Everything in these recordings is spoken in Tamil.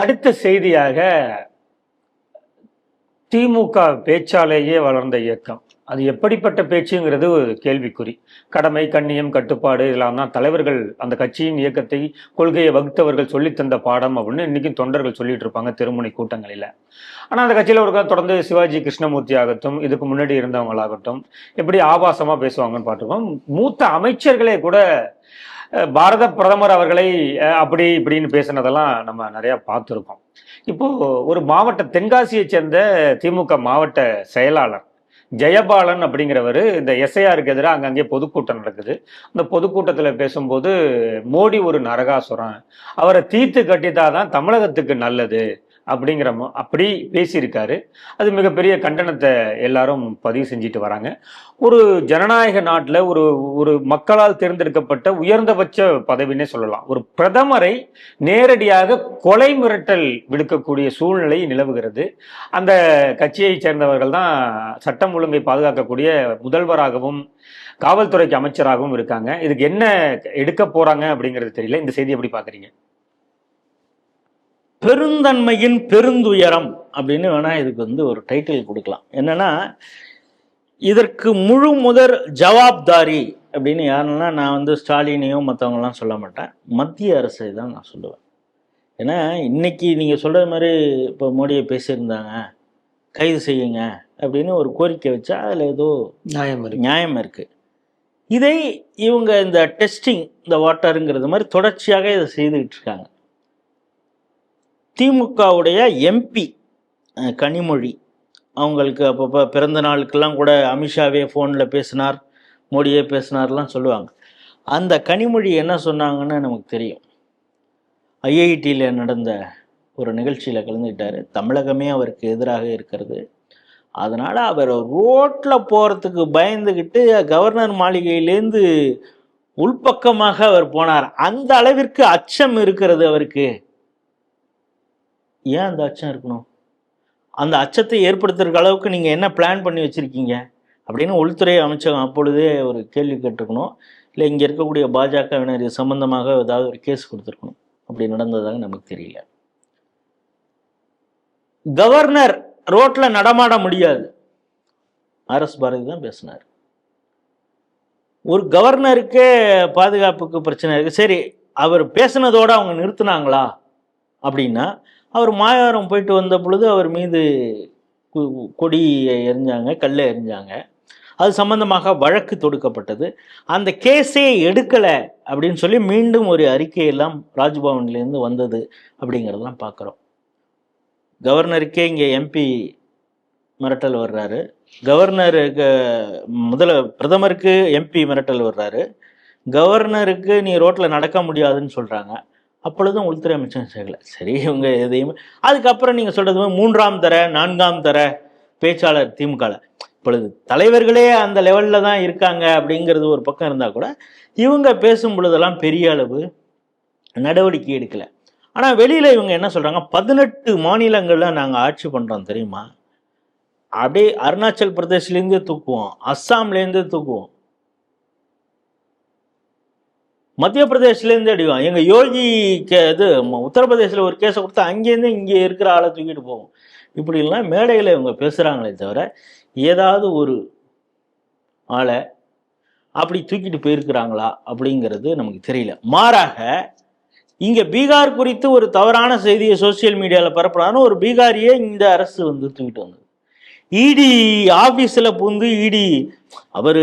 அடுத்த செய்தியாக திமுக பேச்சாலேயே வளர்ந்த இயக்கம். அது எப்படிப்பட்ட பேச்சுங்கிறது ஒரு கேள்விக்குறி. கடமை கண்ணியம் கட்டுப்பாடு இதெல்லாம் தான் தலைவர்கள் அந்த கட்சியின் இயக்கத்தை கொள்கையை வகுத்தவர்கள் சொல்லித்தந்த பாடம் அப்படின்னு இன்னைக்கும் தொண்டர்கள் சொல்லிட்டு இருப்பாங்க திருமுனை கூட்டங்களில். ஆனால் அந்த கட்சியில் ஒரு தொடர்ந்து சிவாஜி கிருஷ்ணமூர்த்தி ஆகட்டும் இதுக்கு முன்னாடி இருந்தவங்களாகட்டும் எப்படி ஆபாசமாக பேசுவாங்கன்னு பார்த்துருக்கோம். மூத்த அமைச்சர்களே கூட பாரத பிரதமர் அவர்களை அப்படி இப்படின்னு பேசுனதெல்லாம் நம்ம நிறையா பார்த்துருக்கோம். இப்போ ஒரு மாவட்ட தென்காசியை சேர்ந்த திமுக மாவட்ட செயலாளர் ஜெயபாலன் அப்படிங்கிறவர் இந்த எஸ்ஐஆருக்கு எதிராக அங்கங்கே பொதுக்கூட்டம் நடக்குது. அந்த பொதுக்கூட்டத்தில் பேசும்போது மோடி ஒரு நரகாசுரன் அவரை தீர்த்து கட்டித்தாதான் தமிழகத்துக்கு நல்லது. அப்படிங்கிற அப்படி பேசியிருக்காரு. அது மிகப்பெரிய கண்டனத்தை எல்லாரும் பதிவு செஞ்சுட்டு வராங்க. ஒரு ஜனநாயக நாட்டில் ஒரு ஒரு மக்களால் தேர்ந்தெடுக்கப்பட்ட உயர்ந்தபட்ச பதவினே சொல்லலாம். ஒரு பிரதமரை நேரடியாக கொலை மிரட்டல் விடுக்கக்கூடிய சூழ்நிலை நிலவுகிறது. அந்த கட்சியை சேர்ந்தவர்கள் தான் சட்டம் ஒழுங்கை பாதுகாக்கக்கூடிய முதல்வராகவும் காவல்துறைக்கு அமைச்சராகவும் இருக்காங்க. இதுக்கு என்ன எடுக்க போறாங்க அப்படிங்கிறது தெரியல. இந்த செய்தி எப்படி பாக்குறீங்க பெருந்தன்மையின் பெருந்துயரம் அப்படின்னு வேணா இதுக்கு வந்து ஒரு டைட்டில் கொடுக்கலாம். என்னன்னா இதற்கு முழு முதற் ஜவாப்தாரி அப்படின்னு யாருன்னா நான் வந்து ஸ்டாலினையும் மற்றவங்கலாம் சொல்ல மாட்டேன். மத்திய அரசை தான் நான் சொல்லுவேன். ஏன்னா இன்னைக்கு நீங்கள் சொல்கிற மாதிரி இப்போ மோடியை பேசியிருந்தாங்க கைது செய்யுங்க அப்படின்னு ஒரு கோரிக்கை வச்சா அதில் ஏதோ நியாயம் நியாயம் இருக்குது இதை இவங்க இந்த டெஸ்டிங் இந்த வாட்டருங்கிறது மாதிரி தொடர்ச்சியாக இதை செய்துக்கிட்டு இருக்காங்க. திமுகவுடைய எம்பி கனிமொழி. அவங்களுக்கு அப்பப்போ பிறந்த நாளுக்கெல்லாம் கூட அமித்ஷாவே ஃபோனில் பேசினார் மோடியே பேசினார்லாம் சொல்லுவாங்க. அந்த கனிமொழி என்ன சொன்னாங்கன்னு நமக்கு தெரியும். ஐஐடியில் நடந்த ஒரு நிகழ்ச்சியில் கலந்துக்கிட்டார். தமிழகமே அவருக்கு எதிராக இருக்கிறது. அதனால் அவர் ரோட்டில் போகிறதுக்கு பயந்துக்கிட்டு கவர்னர் மாளிகையிலேருந்து உள்பக்கமாக அவர் போனார். அந்த அளவிற்கு அச்சம் இருக்கிறது அவருக்கு. ஏன் அந்த அச்சம் இருக்கணும்? அந்த அச்சத்தை ஏற்படுத்துறதுக்கு அளவுக்கு நீங்கள் என்ன பிளான் பண்ணி வச்சுருக்கீங்க? அப்படின்னு உள்துறை அமைச்சகம் அப்பொழுதே ஒரு கேள்வி கேட்டிருக்கணும். இல்லை இங்கே இருக்கக்கூடிய பாஜகவினர் இது சம்பந்தமாக ஏதாவது ஒரு கேஸ் கொடுத்துருக்கணும். அப்படி நடந்ததாக நமக்கு தெரியல. கவர்னர் ரோட்ல நடமாட முடியாது. ஆர்எஸ் பாரதி தான் பேசினார். ஒரு கவர்னருக்கே பாதுகாப்புக்கு பிரச்சனை இருக்கு. சரி அவர் பேசுனதோட அவங்க நிறுத்தினாங்களா? அப்படின்னா அவர் மாயாவரம் போயிட்டு வந்த பொழுது அவர் மீது கு- கொடியை எரிஞ்சாங்க கல்லை எரிஞ்சாங்க அது சம்பந்தமாக வழக்கு தொடுக்கப்பட்டது. அந்த கேஸே எடுக்கலை அப்படின்னு சொல்லி மீண்டும் ஒரு அறிக்கையெல்லாம் ராஜ்பவன்லேருந்து வந்தது அப்படிங்கிறதெல்லாம் பார்க்குறோம். கவர்னருக்கே இங்கே எம்பி மிரட்டல் வர்றாரு. கவர்னருக்கு முதல்ல பிரதமருக்கு எம்பி மிரட்டல் வர்றாரு. கவர்னருக்கு நீ ரோட்டில் நடக்க முடியாதுன்னு சொல்கிறாங்க அப்பொழுதும் உள்துறை அமைச்சகம் செய்யலை சரி இவங்க எதையுமே அதுக்கப்புறம் நீங்கள் சொல்கிறது மூன்றாம் தர நான்காம் தர பேச்சாளர் திமுகவில் இப்பொழுது தலைவர்களே அந்த லெவலில் தான் இருக்காங்க அப்படிங்கிறது ஒரு பக்கம் இருந்தால் கூட இவங்க பேசும் பொழுதெல்லாம் பெரிய அளவு நடவடிக்கை எடுக்கலை. ஆனால் வெளியில் இவங்க என்ன சொல்கிறாங்க பதினெட்டு மாநிலங்களில் நாங்கள் ஆட்சி பண்ணுறோம் தெரியுமா? அப்படியே அருணாச்சல் பிரதேஷ்லேருந்து தூக்குவோம் அஸ்ஸாம்லேருந்து தூக்குவோம். மத்திய பிரதேஷ்லேருந்து அடிக்கும் எங்கள் யோகி கே இது உத்தரப்பிரதேசில் ஒரு கேஸை கொடுத்தா அங்கேருந்து இங்கே இருக்கிற ஆளை தூக்கிட்டு போவோம். இப்படிலாம் மேடையில் இவங்க பேசுகிறாங்களே தவிர ஏதாவது ஒரு ஆளை அப்படி தூக்கிட்டு போயிருக்கிறாங்களா அப்படிங்கிறது நமக்கு தெரியல. மாறாக இங்கே பீகார் குறித்து ஒரு தவறான செய்தியை சோஷியல் மீடியாவில் பரப்புனாலும் ஒரு பீகாரியே இந்த அரசு வந்து தூக்கிட்டு வந்தது. இடி ஆஃபீஸில் புந்து இடி. அவர்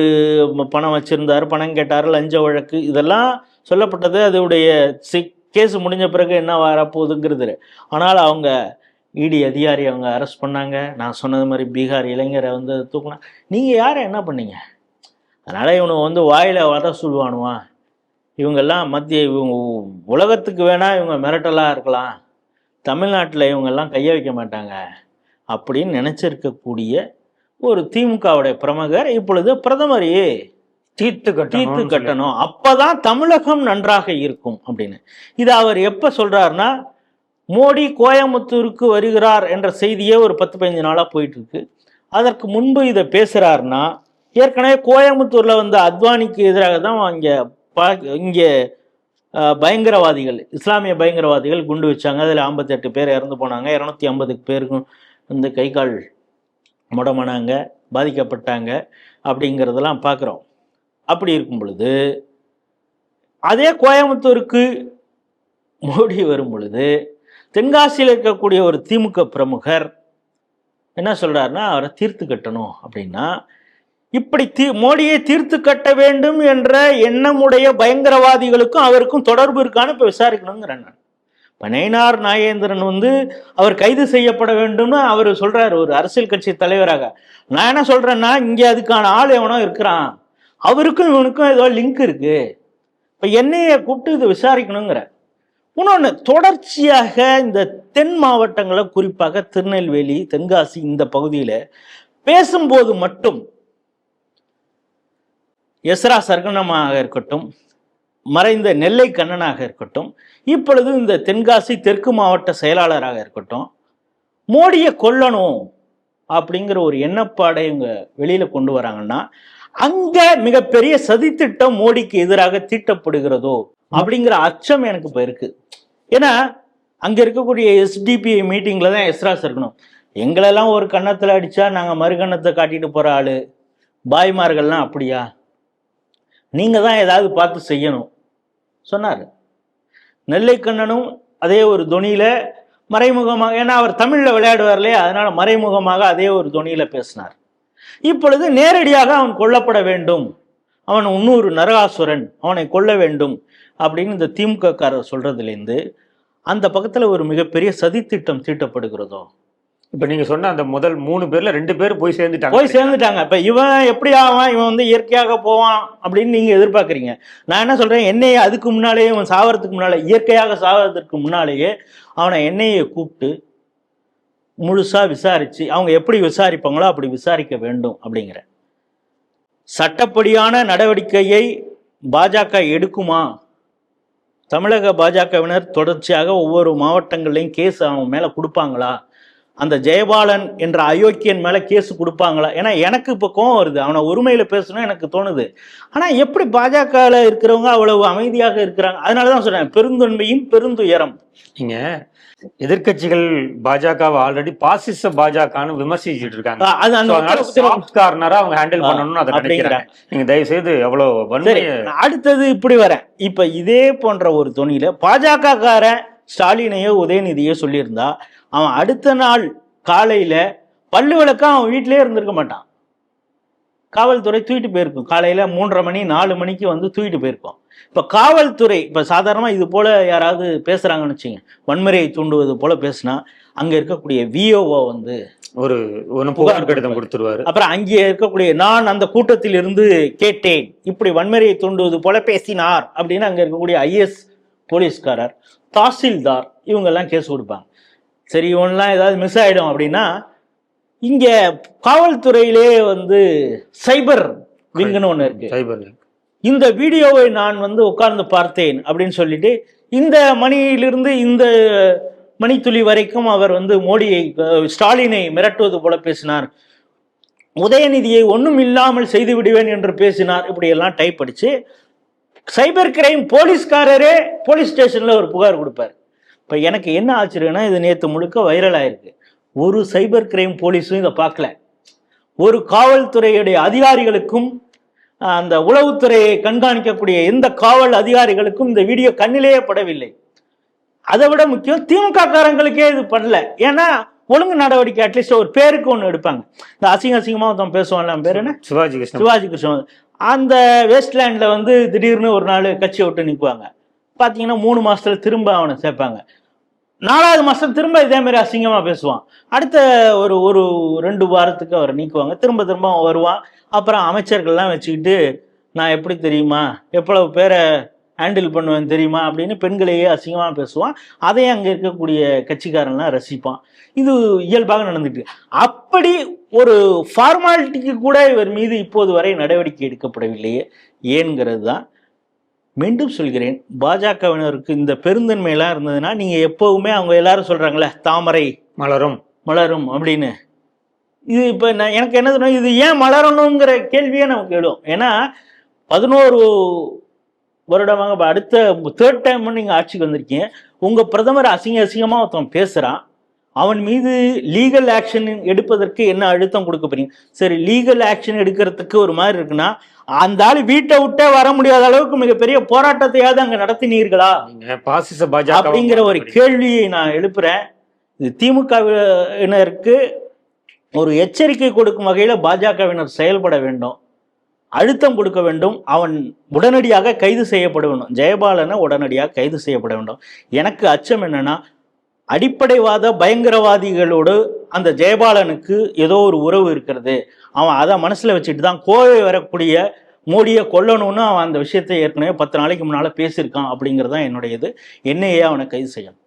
பணம் வச்சிருந்தார் பணம் கேட்டார் லஞ்ச வழக்கு இதெல்லாம் சொல்லப்பட்டது. அதோடைய கேஸ் முடிஞ்ச பிறகு என்ன வரப்போகுதுங்கிறது ஆனால் அவங்க இடி அதிகாரி அவங்க அரெஸ்ட் பண்ணாங்க. நான் சொன்னது மாதிரி பீகார் இளைஞரை வந்து தூக்குனா நீங்கள் யாரை என்ன பண்ணீங்க? அதனால் இவனுக்கு வந்து வாயில் வர சொல்லுவானுவா. இவங்கெல்லாம் மத்திய இவங்க உலகத்துக்கு வேணால் இவங்க மிரட்டலாக இருக்கலாம். தமிழ்நாட்டில் இவங்கெல்லாம் கைய வைக்க மாட்டாங்க. அப்படின்னு நினச்சிருக்கக்கூடிய ஒரு திமுகவுடைய பிரமுகர் இப்பொழுது பிரதமரையே தீர்த்து தீர்த்து கட்டணும். அப்பதான் தமிழகம் நன்றாக இருக்கும் அப்படின்னு. இது அவர் எப்ப சொல்றாருன்னா மோடி கோயம்புத்தூருக்கு வருகிறார் என்ற செய்தியே ஒரு பத்து பதினஞ்சு நாளா போயிட்டு இருக்கு அதற்கு முன்பு இதை பேசுறாருன்னா ஏற்கனவே கோயம்புத்தூர்ல வந்து அத்வானிக்கு எதிராக தான் இங்க பா- இங்க பயங்கரவாதிகள் இஸ்லாமிய பயங்கரவாதிகள் குண்டு வச்சாங்க. அதில் ஐம்பத்தெட்டு பேர் இறந்து போனாங்க. இரநூத்தி ஐம்பதுக்கு பேருக்கும் வந்து கை கால் முடமானாங்க பாதிக்கப்பட்டாங்க அப்படிங்கிறதெல்லாம் பார்க்குறோம். அப்படி இருக்கும் பொழுது அதே கோயம்புத்தூருக்கு மோடி வரும் பொழுது தென்காசியில் இருக்கக்கூடிய ஒரு திமுக பிரமுகர் என்ன சொல்கிறாருன்னா அவரை தீர்த்து கட்டணும் அப்படின்னா இப்படி தீ மோடியை தீர்த்து கட்ட வேண்டும் என்ற எண்ணமுடைய பயங்கரவாதிகளுக்கும் அவருக்கும் தொடர்பு இருக்கான்னு இப்போ விசாரிக்கணுங்கிறேன் நான். இப்போ நயினார் நாகேந்திரன் வந்து அவர் கைது செய்யப்பட வேண்டும்னு அவர் சொல்கிறார் ஒரு அரசியல் கட்சி தலைவராக. நான் என்ன சொல்கிறேன்னா இங்கே அதுக்கான ஆள் எவனோ இருக்கிறான். அவருக்கும் இவனுக்கும் ஏதோ லிங்க் இருக்குது இப்போ என்னையை கூப்பிட்டு இது விசாரிக்கணுங்கிற. இன்னொன்று தொடர்ச்சியாக இந்த தென் மாவட்டங்களை குறிப்பாக திருநெல்வேலி தென்காசி இந்த பகுதியில் பேசும்போது மட்டும் எஸ்ரா சர்க்கனமாக இருக்கட்டும் மறைந்த நெல்லை கண்ணனாக இருக்கட்டும் இப்பொழுது இந்த தென்காசி தெற்கு மாவட்ட செயலாளராக இருக்கட்டும் மோடியை கொல்லணும் அப்படிங்கிற ஒரு எண்ணப்பாடை இவங்க வெளியில கொண்டு வராங்கன்னா அங்க மிகப்பெரிய சதித்திட்டம் மோடிக்கு எதிராக தீட்டப்படுகிறதோ அப்படிங்கிற அச்சம் எனக்கு இப்போ இருக்கு. ஏன்னா அங்க இருக்கக்கூடிய எஸ்டிபி மீட்டிங்ல தான் எஸ்ராஸ் இருக்கணும். எங்களெல்லாம் ஒரு கன்னத்துல அடிச்சா நாங்க மறுகன்னத்தை காட்டிட்டு போற ஆளு. பாய்மார்கள்லாம் அப்படியா? நீங்க தான் ஏதாவது பார்த்து செய்யணும். சொன்னார். நெல்லைக்கண்ணனும் அதே ஒரு துணியில் மறைமுகமாக ஏன்னா அவர் தமிழில் விளையாடுவார் இல்லையா? அதனால் மறைமுகமாக அதே ஒரு துணியில் பேசினார். இப்பொழுது நேரடியாக அவன் கொல்லப்பட வேண்டும். அவன் இன்னொரு நரகாசுரன் அவனை கொல்ல வேண்டும் அப்படின்னு இந்த திமுக காரர் அந்த பக்கத்தில் ஒரு மிகப்பெரிய சதித்திட்டம் தீட்டப்படுகிறதோ இப்ப நீங்க சொன்ன அந்த முதல் மூணு பேர்ல ரெண்டு பேர் போய் சேர்ந்துட்டாங்க. போய் சேர்ந்துட்டாங்க. இப்ப இவன் எப்படி ஆவான்? இவன் வந்து இயற்கையாக போவான் அப்படின்னு நீங்க எதிர்பார்க்கறீங்க. நான் என்ன சொல்றேன்? என்னையை அதுக்கு முன்னாலேயே இவன் சாவறதுக்கு முன்னாலே இயற்கையாக சாவறதுக்கு முன்னாலேயே அவனை என்னையை கூப்பிட்டு முழுசா விசாரிச்சு அவங்க எப்படி விசாரிப்பாங்களோ அப்படி விசாரிக்க வேண்டும் அப்படிங்கிற. சட்டப்படியான நடவடிக்கையை பாஜக எடுக்குமா? தமிழக பாஜகவினர் தொடர்ச்சியாக ஒவ்வொரு மாவட்டங்கள்லையும் கேஸ் அவன் மேல கொடுப்பாங்களா? அந்த ஜெயபாலன் என்ற அயோக்கியன் மேல கேஸ் கொடுப்பாங்களா? ஏன்னா எனக்கு இப்போ கோவம் வருது. அவனை உரிமையில பேசணும் எனக்கு தோணுது. ஆனா எப்படி பாஜகவில் இருக்கிறவங்க அவ்வளவு அமைதியாக இருக்கிறாங்க? அதனால தான் சொல்றேன் பெருந்தொன்மையின் பெருந்துயரம். நீங்க எதிர்க்கட்சிகள் பாஜகவை ஆல்ரெடி பாசிச பாஜகன்னு விமர்சிச்சுட்டு இருக்காங்க. அது அந்த corner ஆ அவங்க ஹேண்டில் பண்ணணும்னு அதை. நினைக்கிறாங்க நீங்க தயவு செய்து அவ்வளவு அடுத்தது இப்படி வரேன். இப்ப இதே போன்ற ஒரு துணியில பாஜக காரன் ஸ்டாலினையோ உதயநிதியோ சொல்லியிருந்தா அவன் அடுத்த நாள் காலையில பல்லு விளக்க அவன் வீட்டிலேயே இருந்திருக்க மாட்டான். காவல்துறை தூக்கிட்டு போயிருக்கும். காலையில மூன்றரை மணி நாலு மணிக்கு வந்து தூக்கிட்டு போயிருக்கோம். இப்ப காவல்துறை இப்ப சாதாரணமா இது போல யாராவது பேசுறாங்கன்னு வச்சுங்க வன்முறையை தூண்டுவது போல பேசினா அங்க இருக்கக்கூடிய விஓஓ வந்து ஒரு ஒரு புகார் கடிதம் கொடுத்துருவாரு. அப்புறம் அங்கே இருக்கக்கூடிய நான் அந்த கூட்டத்தில் இருந்து கேட்டேன். இப்படி வன்முறையை தூண்டுவது போல பேசினார் அப்படின்னு அங்க இருக்கக்கூடிய ஐஎஸ் போலீஸ்காரர் தாசில்தார் இவங்க எல்லாம் கேஸ் கொடுப்பாங்க. சரி இவன்லாம் ஏதாவது மிஸ் ஆயிடும் அப்படின்னா இங்க காவல்துறையிலே வந்து சைபர் விங்குன்னு ஒன்று இருக்கு. சைபர் இந்த வீடியோவை நான் வந்து உட்கார்ந்து பார்த்தேன் அப்படின்னு சொல்லிட்டு இந்த மணியிலிருந்து இந்த மணித்துளி வரைக்கும் அவர் வந்து மோடியை ஸ்டாலினை மிரட்டுவது போல பேசினார். உதயநிதியை ஒண்ணும் இல்லாமல் செய்து விடுவேன் என்று பேசினார். இப்படி எல்லாம் டைப் அடிச்சு சைபர் கிரைம் போலீஸ்காரரே போலீஸ் ஸ்டேஷனில் ஒரு புகார் கொடுப்பார். இப்போ எனக்கு என்ன ஆச்சரியம்னா இது நேற்று முழுக்க வைரல் ஆயிருக்கு. ஒரு சைபர் கிரைம் போலீஸும் இதை பார்க்கல. ஒரு காவல்துறையுடைய அதிகாரிகளுக்கும் அந்த உளவுத்துறையை கண்காணிக்கக்கூடிய எந்த காவல் அதிகாரிகளுக்கும் இந்த வீடியோ கண்ணிலேயே படவில்லை. அதை விட முக்கியம் திமுக காரங்களுக்கே இது பண்ணல ஏன்னா ஒழுங்கு நடவடிக்கை அட்லீஸ்ட் ஒரு பேருக்கு ஒன்று எடுப்பாங்க. இந்த அசிங்க அசிங்கமா ஒருத்தன் பேசுவான்ல அவன் பேர் என்ன? சிவாஜி கிருஷ்ணன். சிவாஜி கிருஷ்ணன். அந்த வெஸ்ட்லேண்ட்ல வந்து திடீர்னு ஒரு நாள் கட்சியை விட்டு நிற்குவாங்க பார்த்தீங்கன்னா மூணு மாசத்துல திரும்ப அவனை சேர்ப்பாங்க. நாலாவது மாசம் திரும்ப இதே மாதிரி அசிங்கமா பேசுவான். அடுத்த ஒரு ஒரு ரெண்டு வாரத்துக்கு அவரை நீக்குவாங்க. திரும்ப திரும்ப வருவான். அப்புறம் அமைச்சர்கள்லாம் வச்சுக்கிட்டு நான் எப்படி தெரியுமா? எவ்வளவு பேரை ஹேண்டில் பண்ணுவேன் தெரியுமா அப்படின்னு பெண்களையே அசிங்கமாக பேசுவான். அதையும் அங்கே இருக்கக்கூடிய கட்சிக்காரன்லாம் ரசிப்பான். இது இயல்பாக நடந்துட்டு. அப்படி ஒரு ஃபார்மாலிட்டிக்கு கூட இவர் மீது இப்போது வரை நடவடிக்கை எடுக்கப்படவில்லையே. ஏன்கிறது தான் மீண்டும் சொல்கிறேன். பாஜகவினருக்கு இந்த பெருந்தன்மையெல்லாம் இருந்ததுன்னா நீங்கள் எப்போவுமே அவங்க எல்லாரும் சொல்கிறாங்களே தாமரை மலரும். மலரும் அப்படின்னு. இது இப்போ நான் எனக்கு என்ன தோணும் இது ஏன் மலரணுங்கிற கேள்வியே நமக்கு எழும் ஏன்னா பதினோரு வருடமாக அடுத்த தேர்ட் டைம் நீங்க ஆட்சிக்கு வந்திருக்கீங்க. உங்க பிரதமர் அசிங்க அசிங்கமா ஒருத்தன் பேசுறான். அவன் மீது லீகல் ஆக்ஷன் எடுப்பதற்கு என்ன அழுத்தம் கொடுக்க போறீங்க? சரி லீகல் ஆக்ஷன் எடுக்கிறதுக்கு ஒரு மாதிரி இருக்குன்னா அந்த ஆள் வீட்டை விட்டே வர முடியாத அளவுக்கு மிகப்பெரிய போராட்டத்தையாவது அங்க நடத்தினீர்களா? பாசிச பாஜக அப்படிங்கிற ஒரு கேள்வியை நான் எழுப்புறேன். இது திமுகவினருக்கு ஒரு எச்சரிக்கை கொடுக்கும் வகையில பாஜகவினர் செயல்பட வேண்டும். அழுத்தம் கொடுக்க வேண்டும். அவன் உடனடியாக கைது செய்யப்பட வேண்டும். ஜெயபாலனை உடனடியாக கைது செய்யப்பட வேண்டும். எனக்கு அச்சம் என்னன்னா அடிப்படைவாத பயங்கரவாதிகளோடு அந்த ஜெயபாலனுக்கு ஏதோ ஒரு உறவு இருக்கிறது. அவன் அதை மனசுல வச்சுட்டு தான் கோவை வரக்கூடிய மோடியை கொல்லணும்னு அவன் அந்த விஷயத்தை ஏற்கனவே பத்து நாளைக்கு முன்னால பேசியிருக்கான் அப்படிங்கிறது தான் என்னுடைய இது என்னையே அவனை கைது செய்யணும்.